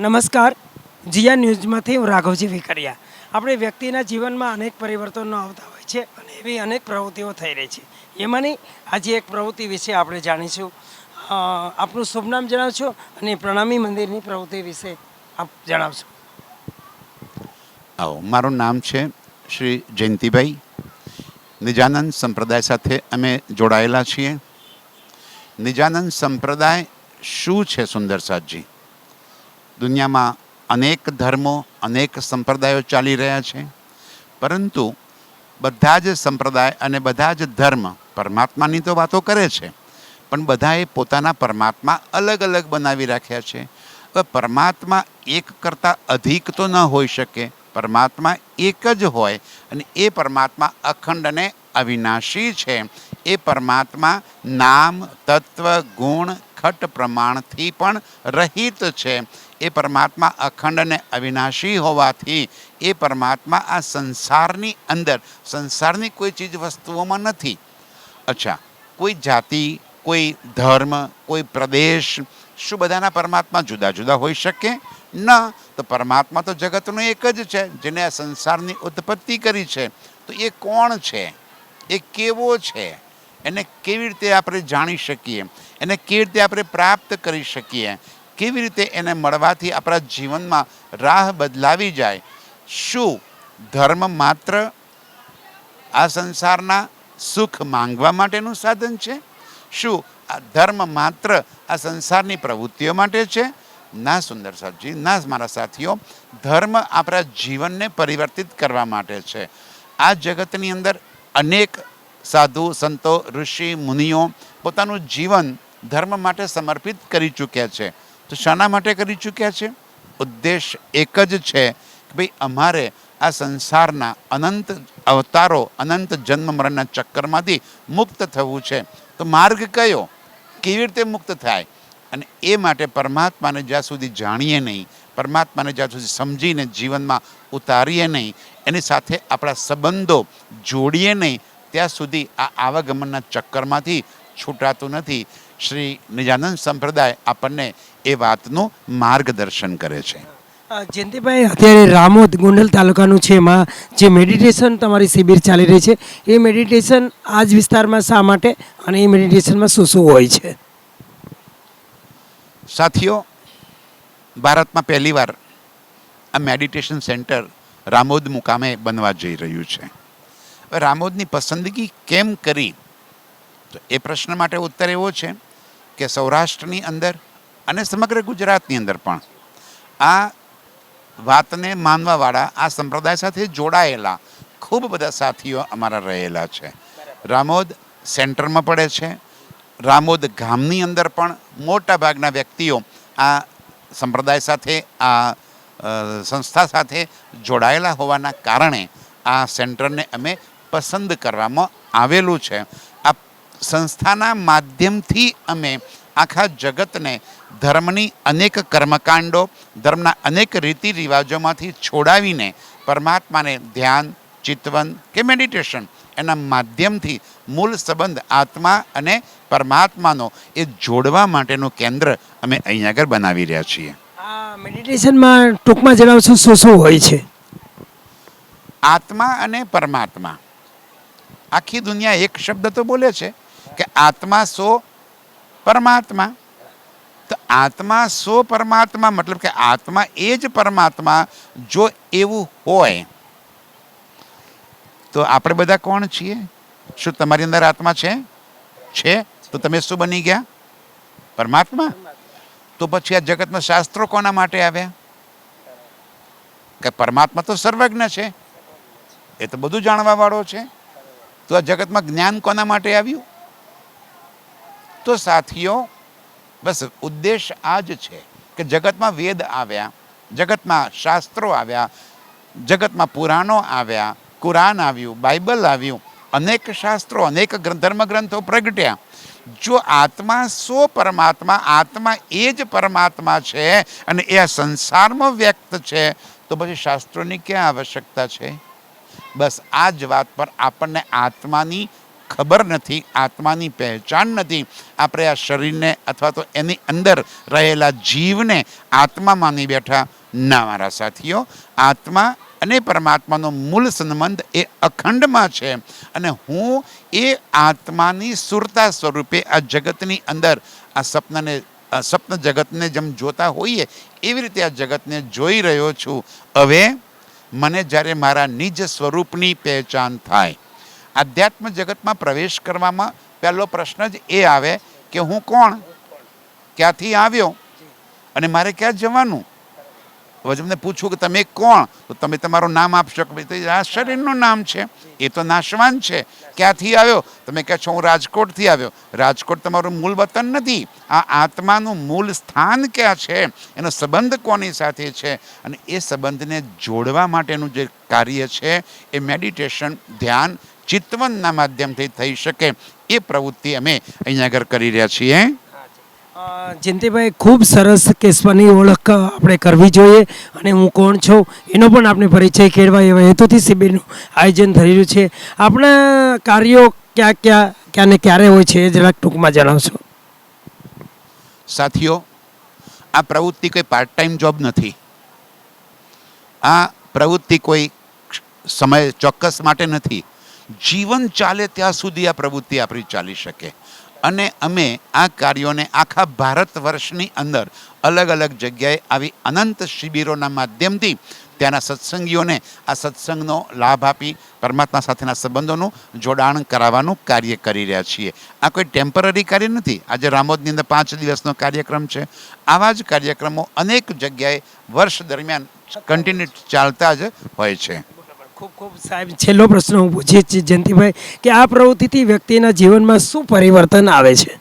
નમસ્કાર. જીયા ન્યૂઝમાંથી હું રાઘવજી વિકરિયા આપણે વ્યક્તિના જીવનમાં અનેક પરિવર્તનો આવતા હોય છે અને એવી અનેક પ્રવૃત્તિઓ થઈ રહી છે. એમાંની આજે એક પ્રવૃત્તિ વિશે આપણે જાણીશું. આપનું શુભ નામ જણાવશો અને પ્રણામી મંદિરની પ્રવૃત્તિ વિશે આપ જણાવશો. આવો, મારું નામ છે શ્રી જયંતિભાઈ. નિજાનંદ સંપ્રદાય સાથે અમે જોડાયેલા છીએ. નિજાનંદ સંપ્રદાય શું છે, સુંદર સાતજી દુનિયામાં અનેક ધર્મો, અનેક સંપ્રદાયો ચાલી રહ્યા છે. પરંતુ બધા જ સંપ્રદાય અને બધા જ ધર્મ પરમાત્માની તો વાતો કરે છે, પણ બધાએ પોતાના પરમાત્મા અલગ અલગ બનાવી રાખ્યા છે. હવે પરમાત્મા એક કરતાં અધિક તો ન હોઈ શકે. પરમાત્મા એક જ હોય અને એ પરમાત્મા અખંડ અને અવિનાશી છે. એ પરમાત્મા નામ, તત્વ, ગુણ ખટ પ્રમાણથી પણ રહિત છે. એ પરમાત્મા અખંડ અને અવિનાશી હોવાથી એ પરમાત્મા આ સંસારની અંદર, સંસારની કોઈ ચીજ વસ્તુઓમાં નથી. અચ્છા, કોઈ જાતિ, કોઈ ધર્મ, કોઈ પ્રદેશ, શું બધાના પરમાત્મા જુદા જુદા હોઈ શકે? ન, તો પરમાત્મા તો જગતનો એક જ છે, જેને આ સંસારની ઉત્પત્તિ કરી છે. તો એ કોણ છે? એ કેવો છે? એને કેવી રીતે આપણે જાણી શકીએ? એને કેવી રીતે આપણે પ્રાપ્ત કરી શકીએ? કેવી રીતે એને મળવાથી આપણા જીવનમાં રાહ બદલાવી જાય? શું ધર્મ માત્ર આ સંસારના સુખ માંગવા માટેનું સાધન છે? શું આ ધર્મ માત્ર આ સંસારની પ્રવૃત્તિઓ માટે છે? ના, સુંદર સાહેબજી, ના, મારા સાથીઓ. ધર્મ આપણા જીવનને પરિવર્તિત કરવા માટે છે. આ જગતની અંદર અનેક સાધુ, સંતો, ઋષિ, મુનિઓ પોતાનું જીવન ધર્મ માટે સમર્પિત કરી ચૂક્યા છે. તો શાના માટે કરી ચૂક્યા છે? ઉદ્દેશ એક જ છે કે ભાઈ અમારે આ સંસારના અનંત અવતારો, અનંત જન્મ મરણના ચક્કરમાંથી મુક્ત થવું છે. તો માર્ગ કયો? કેવી રીતે મુક્ત થાય? અને એ માટે પરમાત્માને જ્યાં સુધી જાણીએ નહીં, પરમાત્માને જ્યાં સુધી સમજીને જીવનમાં ઉતારીએ નહીં, એની સાથે આપણા સંબંધો જોડીએ નહીં ત્યાં સુધી આ આવાગમનના ચક્કરમાંથી છૂટાતું નથી. શ્રી નિજાનંદ સંપ્રદાય આપણને એ વાતનું માર્ગદર્શન કરે છે. જયંતિભાઈ અત્યારે રામોદ ગોંડલ તાલુકાનું છે એમાં જે મેડિટેશન તમારી શિબિર ચાલી રહી છે એ મેડિટેશન આ જ વિસ્તારમાં શા માટે અને એ મેડિટેશનમાં શું શું હોય છે? સાથીઓ ભારતમાં પહેલીવાર આ મેડિટેશન સેન્ટર રામોદ મુકામે બનવા જઈ રહ્યું છે. રામોદની પસંદગી કેમ કરી? તો એ પ્રશ્ન માટે ઉત્તર એવો છે કે સૌરાષ્ટ્રની અંદર અને સમગ્ર ગુજરાતની અંદર પણ આ વાતને માનવાવાળા, આ સંપ્રદાય સાથે જોડાયેલા ખૂબ બધા સાથીઓ અમારા રહેલા છે. રામોદ સેન્ટરમાં પડે છે. રામોદ ગામની અંદર પણ મોટા ભાગના વ્યક્તિઓ આ સંપ્રદાય સાથે, આ સંસ્થા સાથે જોડાયેલા હોવાના કારણે આ સેન્ટરને અમે પસંદ કરવામાં આવેલું છે. આ સંસ્થાના માધ્યમથી અમે આખા જગતને ધર્મની અનેક કર્મકાંડો ધર્મના અનેક રીતિ રિવાજોમાંથી છોડાવીને પરમાત્માને ધ્યાન ચિતવન કે મેડિટેશન એના માધ્યમથી મૂળ સંબંધ આત્મા અને પરમાત્માનો એ જોડવા માટેનું કેન્દ્ર અમે અહીં આગળ બનાવી રહ્યા છીએ. આ મેડિટેશનમાં ટૂંકમાં જણાવશો શું શું હોય છે? આત્મા અને પરમાત્મા. આખી દુનિયા એક શબ્દ તો બોલે છે કે આત્મા સો પરમાત્મા. તો આત્મા સો પરમાત્મા મતલબ કે આત્મા એ જ પરમાત્મા જો એવું હોય. તો આપણે બધા કોણ છીએ? શું તમારી અંદર આત્મા છે? છે? તો તમે શું બની ગયા? પરમાત્મા? તો પછી આ જગતમાં શાસ્ત્રો કોના માટે આવ્યા? કે પરમાત્મા તો સર્વજ્ઞ છે. એ તો બધું જાણવા વાળો છે. તો આ જગતમાં જ્ઞાન કોના માટે આવ્યું? તો સાથીઓ, બસ ઉદ્દેશ આ જ છે કે જગતમાં વેદ આવ્યા, જગતમાં શાસ્ત્રો આવ્યા, જગતમાં પુરાણો આવ્યા, કુરાન આવ્યું, બાઇબલ આવ્યું, અનેક શાસ્ત્રો, અનેક ધર્મગ્રંથો પ્રગટ્યા. જો આત્મા સો પરમાત્મા, આત્મા એ જ પરમાત્મા છે અને એ આ સંસારમાં વ્યક્ત છે, તો પછી શાસ્ત્રોની ક્યાં આવશ્યકતા છે? બસ આ જ વાત પર આપણને આત્માની ખબર નથી, આત્માની પહેચાન નથી. આપણે આ શરીરને અથવા તો એની અંદર રહેલા જીવને આત્મા માની બેઠા ના, મારા સાથીઓ. આત્મા અને પરમાત્માનો મૂળ સંબંધ એ અખંડમાં છે અને હું એ આત્માની સુરતા સ્વરૂપે આ જગતની અંદર, આ સપનાને સપન જગતને જેમ જોતા હોઈએ, એવી રીતે આ જગતને જોઈ રહ્યો છું. હવે મને જ્યારે મારા નિજ સ્વરૂપની પહેચાન થાય. આધ્યાત્મ જગતમાં પ્રવેશ કરવામાં પહેલો પ્રશ્ન જ એ આવે કે હું કોણ? ક્યાંથી આવ્યો? અને મારે ક્યાં જવાનું? હવે તમને પૂછું કે તમે કોણ? તો તમે તમારું નામ આપશો કે ભાઈ આ શરીરનું નામ છે. એ તો નાશવાન છે. ક્યાંથી આવ્યો? તમે કહે છો હું રાજકોટથી આવ્યો. રાજકોટ તમારું મૂળ વતન નથી. આ આત્માનું મૂળ સ્થાન ક્યાં છે? એનો સંબંધ કોની સાથે છે? અને એ સંબંધને જોડવા માટેનું જે કાર્ય છે, એ મેડિટેશન, ધ્યાન, ચિત્તવનના માધ્યમથી થઈ શકે. એ પ્રવૃત્તિ અમે અહીંયા આગળ કરી રહ્યા છીએ. જયંતિભાઈ, ખૂબ સરસ કેશવાની ઓળખ આપણે કરવી જોઈએ અને હું કોણ છું એનો પણ આપણે પરિચય કેળવા એવા હેતુથી શિબિરનું આયોજન થઈ રહ્યું છે. આપણા કાર્યો ક્યાં ક્યાં ક્યાં ને ક્યારે હોય છે એ જરાક ટૂંકમાં જણાવશો. સાથીઓ, આ પ્રવૃત્તિ કોઈ પાર્ટ ટાઈમ જોબ નથી. આ પ્રવૃત્તિ કોઈ સમય ચોક્કસ માટે નથી. જીવન ચાલે ત્યાં સુધી આ પ્રવૃત્તિ આપણી ચાલી શકે. અને અમે આ કાર્યોને આખા ભારત વર્ષની અંદર અલગ અલગ જગ્યાએ આવી અનંત શિબિરોના માધ્યમથી ત્યાંના સત્સંગીઓને આ સત્સંગનો લાભ આપી, પરમાત્મા સાથેના સંબંધોનું જોડાણ કરાવવાનું કાર્ય કરી રહ્યા છીએ. આ કોઈ ટેમ્પરરી કાર્ય નથી. આજે રામોદની અંદર પાંચ દિવસનો કાર્યક્રમ છે. આવા જ કાર્યક્રમો અનેક જગ્યાએ વર્ષ દરમિયાન કન્ટિન્યુ ચાલતા જ હોય છે. ખૂબ ખૂબ સાહેબ, છેલ્લો પ્રશ્ન હું પૂછીશ છીએ જયંતિભાઈ, કે આ પ્રવૃત્તિથી વ્યક્તિના જીવનમાં શું પરિવર્તન આવે છે?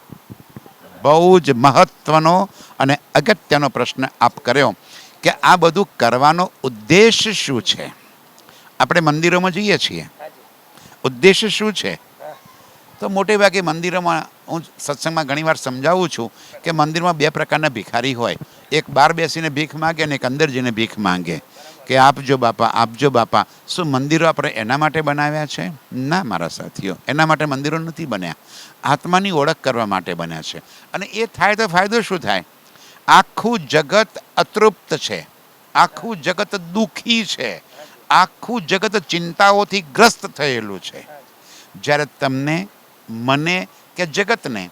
બહુ જ મહત્વનો અને અગત્યનો પ્રશ્ન આપ કર્યો કે આ બધું કરવાનો ઉદ્દેશ શું છે? આપણે મંદિરોમાં જઈએ છીએ. ઉદ્દેશ શું છે? તો મોટે ભાગે મંદિરોમાં હું સત્સંગમાં ઘણીવાર સમજાવું છું કે મંદિરમાં બે પ્રકારના ભિખારી હોય. એક બહાર બેસીને ભીખ માંગે અને એક અંદર જઈને ભીખ માંગે. કે આપજો બાપા આપજો બાપા. શું મંદિરો આપણે એના માટે બનાવ્યા છે? ના, મારા સાથીઓ. એના માટે મંદિરો નથી બન્યા. આત્માની ઓળખ કરવા માટે બન્યા છે. અને એ થાય તો ફાયદો શું થાય? આખું જગત અતૃપ્ત છે. આખું જગત દુઃખી છે. આખું જગત ચિંતાઓથી ગ્રસ્ત થયેલું છે. જ્યારે તમને, મને કે જગતને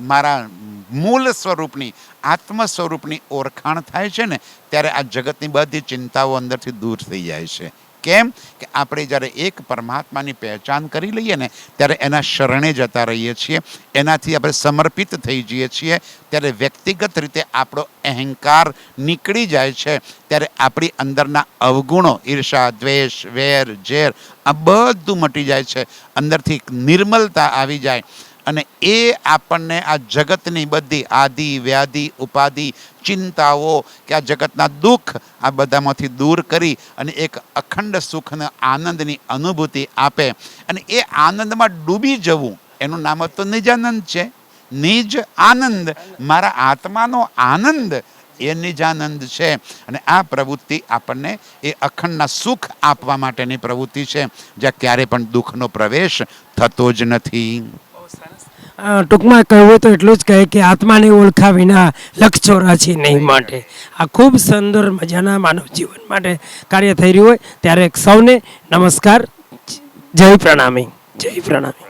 મારા મૂળ સ્વરૂપની આત્મ સ્વરૂપની ઓળખાણ થાય છે ને, ત્યારે આ જગતની બધી ચિંતાઓ અંદરથી દૂર થઈ જાય છે. કેમ? કે આપણે જ્યારે એક પરમાત્માની પહેચાન કરી લઈએ ને, ત્યારે એના શરણે જતા રહીએ છીએ, એનાથી આપણે સમર્પિત થઈ જઈએ છીએ, ત્યારે વ્યક્તિગત રીતે આપણો અહંકાર નીકળી જાય છે, ત્યારે આપણી અંદરના અવગુણો, ઈર્ષા, દ્વેષ, વેર, ઝેર, આ બધું મટી જાય છે. અંદરથી નિર્મલતા આવી જાય. અને એ આપણને આ જગતની બધી આદિ, વ્યાધિ, ઉપાધિ, ચિંતાઓ કે આ જગતના દુઃખ આ બધામાંથી દૂર કરી અને એક અખંડ સુખને આનંદની અનુભૂતિ આપે. અને એ આનંદમાં ડૂબી જવું, એનું નામ તો નિજાનંદ છે. નિજ આનંદ, મારા આત્માનો આનંદ એ નિજાનંદ છે. અને આ પ્રવૃત્તિ આપણને એ અખંડના સુખ આપવા માટેની પ્રવૃત્તિ છે. જ્યાં ક્યારે પણ દુઃખનો પ્રવેશ થતો જ નથી. ટૂંકમાં કહેવું તો એટલું જ કહે કે આત્માને ઓળખા વિના લક્ષ ચોરાશી નહીં માટે. આ ખૂબ સુંદર મજાના માનવ જીવન માટે કાર્ય થઈ રહ્યું હોય. ત્યારે સૌને નમસ્કાર. જય પ્રણામી. જય પ્રણામી.